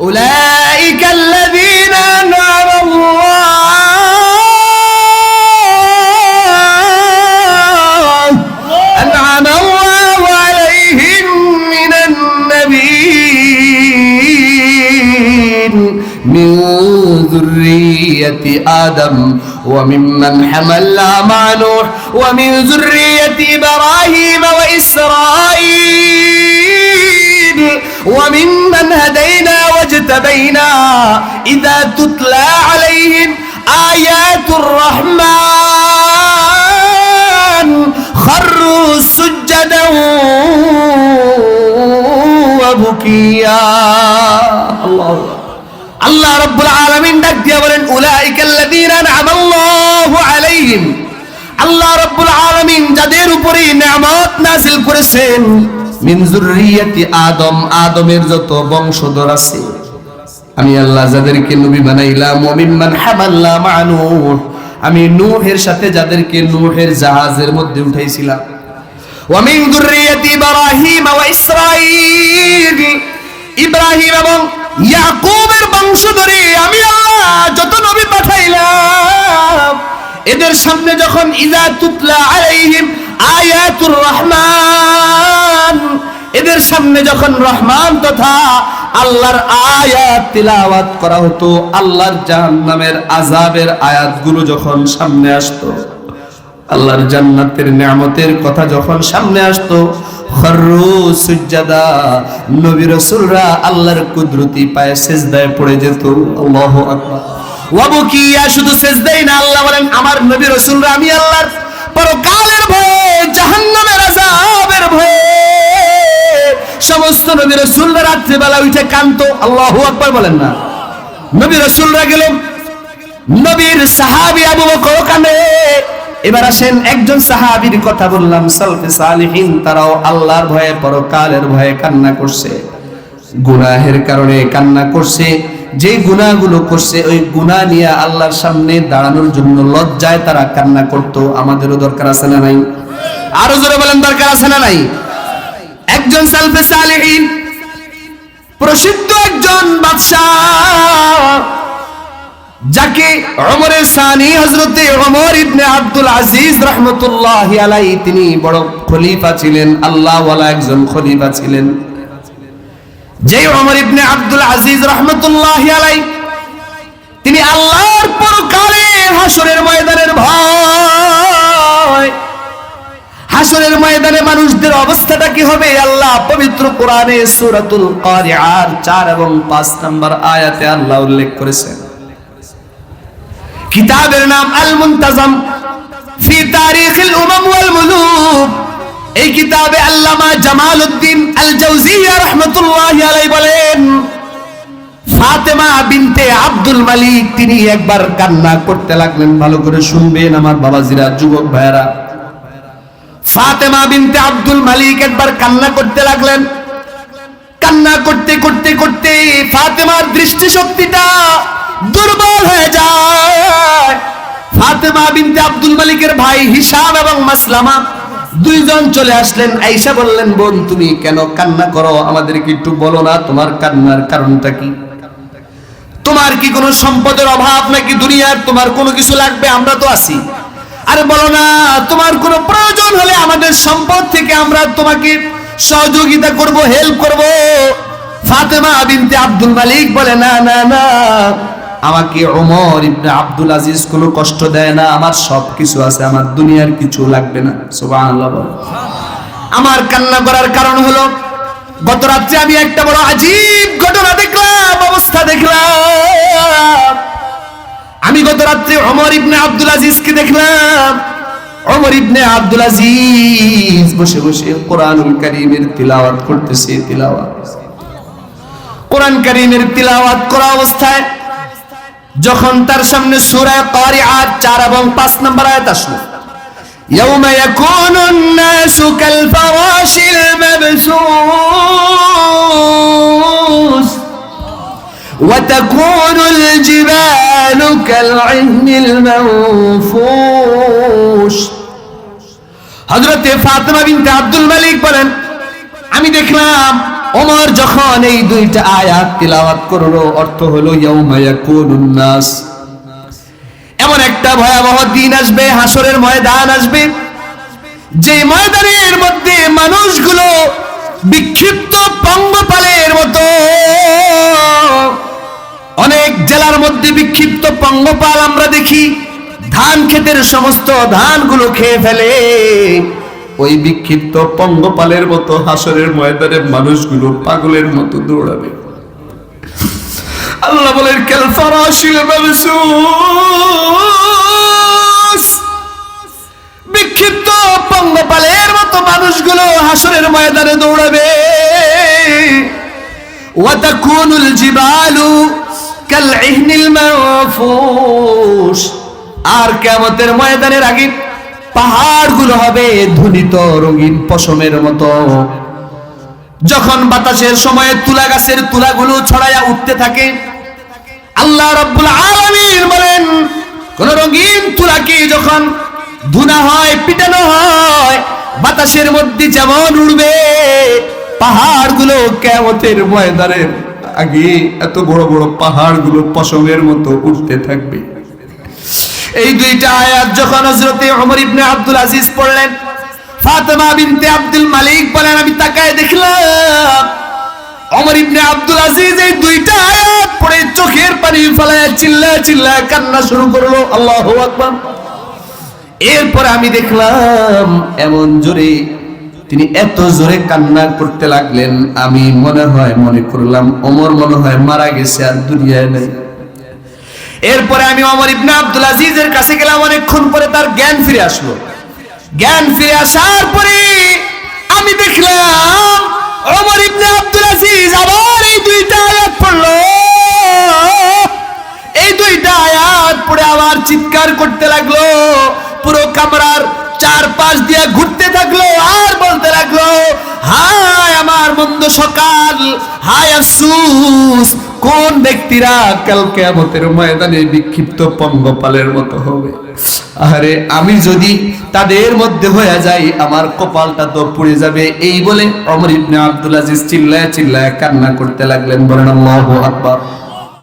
أولئك الذين أنعم الله. أنعم الله عليهم من النبيين. من ذرية آدم وممن حملنا مع نوح ومن ذرية إبراهيم وإسرائيل. وممن هدينا واجتبينا إذا تتلى عليهم آيات الرحمن خروا سجدا وبكيا الله আল্লাহ রব্বুল আলামিন ডাক দিয়ে বলেন উলাইকাল্লাযীনা আনআমাল্লাহু আলাইহিম আল্লাহ রব্বুল আলামিন যাদের উপরে নিয়ামত নাযিল করেছেন আদম, আদমের যত বংশধর আছে। আমি আল্লাহ যাদেরকে নবী বানাইলাম আমি সাথে যাদেরকে জাহাজের মধ্যে উঠাইছিলাম। ইব্রাহিম বংশধরে আমি আল্লাহ যত পাঠাইলাম। এদের সামনে যখন ইজা তুতলা আলাইহিম আয়াতুর রহমান। এদের সামনে যখন রহমান তথা আল্লাহর আয়াত তিলাওয়াত করা হতো, আল্লাহর জাহান্নামের আযাবের আয়াতগুলো যখন সামনে আসতো, আল্লাহর জান্নাতের নিয়ামতের কথা যখন সামনে আসতো কুদরতি পায়ে যেত শুধু আল্লাহ বলেন, আমার নবী রাসূলরা, আমি আল্লাহর পরকালের সমস্ত নবী রাসূলরা রাত্রিবেলা উঠে কাঁদতো। আল্লাহু আকবার বলেন না। নবী রাসূলরা গেল। নবীর সাহাবী আবু বকর কানে এবার আসেন একজন সাহাবীর কথা বললাম, সালফে সালিহিন, তারাও আল্লাহর ভয়ে, পরকালের ভয়ে কান্না করছে। গুনাহের কারণে কান্না করছে। যে গুনাহগুলো করছে, ওই গুনাহ নিয়ে আল্লাহর সামনে দাঁড়ানোর জন্য লজ্জায় তারা কান্না করত। আমাদেরও দরকার আছে না নাই? আরও জোরে বলেন, দরকার আছে না নাই? একজন সালফে সালিহিন, প্রসিদ্ধ একজন বাদশাহ, যাকে ওমরের সানি হযরতে ওমর ইবনে আব্দুল আজিজ রাহমাতুল্লাহি আলাইহি তিনি বড় খলিফা ছিলেন আল্লাহ ওয়ালা একজন খলিফা ছিলেন। যে ওমর ইবনে আব্দুল আজিজ রাহমাতুল্লাহি আলাইহি, তিনি আল্লাহর পরকালে ময়দানে মানুষদের অবস্থাটা কি হবে? আল্লাহ, পবিত্র কোরআনে সূরাতুল কারিআর 4 এবং 5 নম্বর আয়াতে আল্লাহ উল্লেখ করেছেন। কিতাবের নাম আল মুনতাজাম ফি তারিখিল ওয়াল মুলুক। এই কিতাবে আল্লামা জামালউদ্দিন আল জাওজিয়া আলাইহি বলেন, ফাতেমা বিনতে আব্দুল মালিক তিনি একবার কান্না করতে লাগলেন। ভালো করে শুনবেন আমার বাবাজিরা, যুবক ভাইরা ফাতেমা বিনতে আব্দুল মালিক একবার কান্না করতে লাগলেন। কান্না করতে করতে করতে ফাতেমার দৃষ্টিশক্তিটা দুর্বল হয়ে যায়। ফাতেমা বিনতে আব্দুল মালিকের ভাই হিসাব এবং মাসলামা দুইজন চলে আসলেন। আইসা বললেন, বোন, তুমি কেন কান্না করো? আমাদেরকে একটু বলো না, তোমার কান্নার কারণটা কি? তোমার কি কোনো সম্পদের অভাব নাকি দুনিয়ার? তোমার কোনো কিছু লাগবে? আমরা তো আছি। আরে বলো না, তোমার কোনো প্রয়োজন হলে আমাদের সম্পদ থেকে আমরা তোমাকে সহযোগিতা করব হেল্প করব ফাতেমা বিনতে আব্দুল মালিক বলে, না না না, আমাকে ওমর ইবনে আব্দুল আজিজ কোনো কষ্ট দেয় না, আমার সব কিছু আছে, আমার দুনিয়ার কিছু লাগবে না সুবহানাল্লাহ। আমার কান্না করার কারণ হলো গত রাত্রে আমি একটা বড় আজীব রাত্রে ওমর ইবনে আব্দুল আজিজকে দেখলাম ওমর ইবনে আব্দুল আজিজ বসে বসে কোরআনুল কারীমের তিলাওয়াত করতেছে তিলাওয়াত কোরআন কারীমের তিলাওয়াত করা অবস্থায় যখন তার সামনে সূরা কারিআত 4 এবং 5 নম্বর আয়াত আসলো يوم يكون الناس كالفراش المبثوث وتكون الجبال كالعهن المنفوش হযরতে ফাতেমা বিনতে আব্দুল মালিক বলেন আমি দেখলাম ওমর যখন এই দুইটা আয়াত তিলাওয়াত করলো অর্থ হলো ইয়াউমা ইয়াকুনুন নাস এমন একটা ভয়াবহ দিন আসবে হাসরের ময়দান আসবে যে ময়দানের মধ্যে মানুষগুলো বিক্ষিপ্ত পঙ্গপালের মতো অনেক জেলার মধ্যে বিক্ষিপ্ত পঙ্গপাল আমরা দেখি। ধান ক্ষেতের সমস্ত ধানগুলো খেয়ে ফেলে। ওই বিক্ষিপ্ত পঙ্গপালের মতো হাসরের ময়দানে মানুষগুলো পাগলের মতো দৌড়াবে। আল্লাহ বলেন বিক্ষিপ্ত পঙ্গপালের মতো মানুষগুলো হাসরের ময়দানে দৌড়াবে। ওয়াতাকুনুল জিবালু আর কিয়ামতের ময়দানের আগে পাহাড়গুলো হবে ধুনিত রঙিন পশমের মতো। যখন বাতাসের সময় তুলা গাছের তুলাগুলো ছড়াইয়া উঠতে থাকে, আল্লাহ রাব্বুল আলামিন বলেন, কোন রঙিন তুলাকে যখন ধুনা হয়, পিটানো হয়, বাতাসের মধ্যে যেমন উড়বে, পাহাড়গুলো কেমতের ময়দানের আগে এত বড় বড় পাহাড়গুলো পশমের মতো উঠতে থাকবে। এই দুইটা আয়াত যখন হযরতে ওমর ইবনে আব্দুল আজিজ পড়লেন, ফাতেমা বিনতে আব্দুল মালিক বলেন, আমি তাকায় দেখলাম ওমর ইবনে আব্দুল আজিজ এই দুইটা আয়াত পড়ে চোখের পানি ফেলায় চিল্লা চিল্লা কান্না শুরু করল। আল্লাহু আকবার। এরপরে আমি দেখলাম এমন জোরে তিনি এত জোরে কান্না করতে লাগলেন, আমি মনে হয় মনে করলাম অমর মনে হয় মারা গেছে আর দুনিয়ায় নেই। এরপরে আমি অমর ইবনে আব্দুল আজিজের কাছে গেলাম, অনেকক্ষণ পরে তার জ্ঞান ফিরে আসলো। জ্ঞান ফিরে আসার পরে আমি দেখলাম অমর ইবনে আব্দুল আজিজ আবার এই দুইটা আয়াত পড়ল। এই দুইটা আয়াত পড়ে আবার চিৎকার করতে লাগল, পুরো কামরার চার পাশ দিয়ে ঘুরতে থাকল, আর বলতে লাগল, হায় আমার মন্দ সকাল, হায় আফসুস, কোন ব্যক্তিরা কাল কেয়ামতের ময়দানে বিক্ষিপ্ত পঙ্গপালের মতো হবে? আরে, আমি যদি তাদের মধ্যে হয়ে যাই, আমার কপালটা তো পুড়ে যাবে, এই বলে অমর ইবনে আব্দুল আজিজ চিল্লায় চিল্লায় কান্না করতে লাগলেন, বলেন আল্লাহু আকবার।